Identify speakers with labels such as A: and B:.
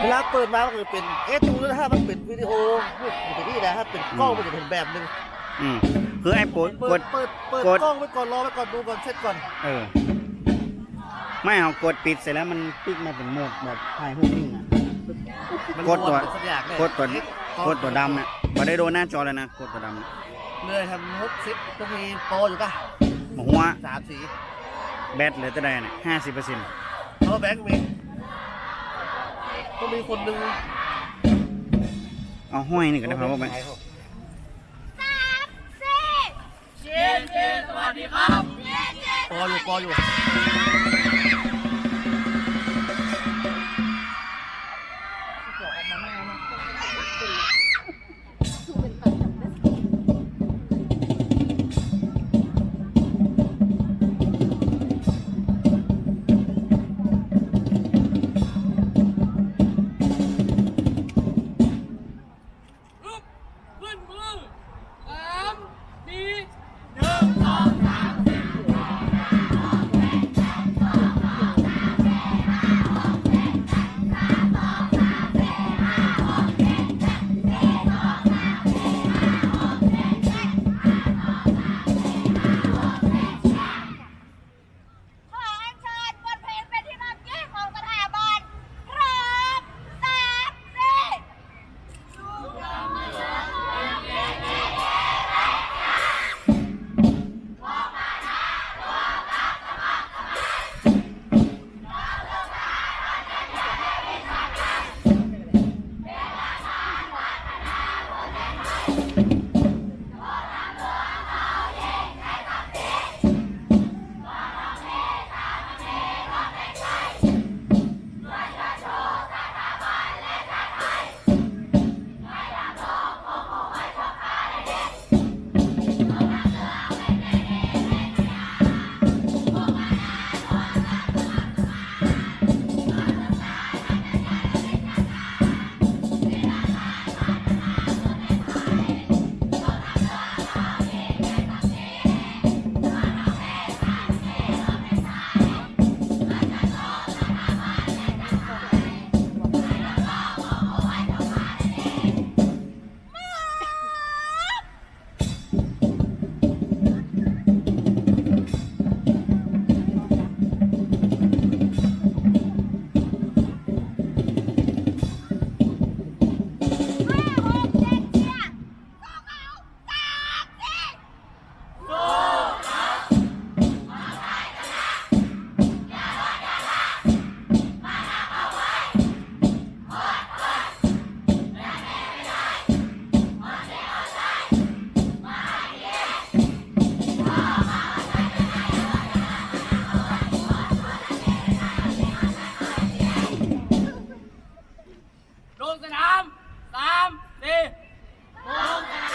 A: เวลาเปิดมาก็คือเป็นเอ๊ะดูแล้วถ้ามันเป็นวิดีโอมันเป็นนี่นะถ้าเป็นกล้องมันจะเป็นแบบหนึง
B: อืมคือไอ้โปด
A: เปิ
B: ก
A: ด
B: ด
A: เปิดเปิด
B: กด
A: กล้องไว้ก่อนรอไว้ก่อนดูก่อนเซตก่อน
B: เออ ไม่เอากดปิดเสร็จแล้วมันปิ๊กมาเป็นโหมดแบบถ่ายรูปนิ่งอะ
A: มัน
B: กดตัว
A: รเป็นสักอย่างเลย
B: กดตัว
A: เอ๊ะ
B: กดตัวดำน่ะพอได้โดนหน้าจอเลยนะกดตัวดำน่ะ
A: เลื่อยทำฮุกซิปก็มีโปรอยู่ป่ะ
B: หมหัว
A: สามสี
B: แบตเหลือแต่ใดเนี่ยห้าสิบเปอร์เซ็นต์
A: เพราะแบงค์มีก็มีคนหนึง
B: เอาห้อยนี่ก็ได้ครับว่าไหม
A: ปออยู่ปออยู่
C: ลงสนามสามสี่
A: ลงสนาม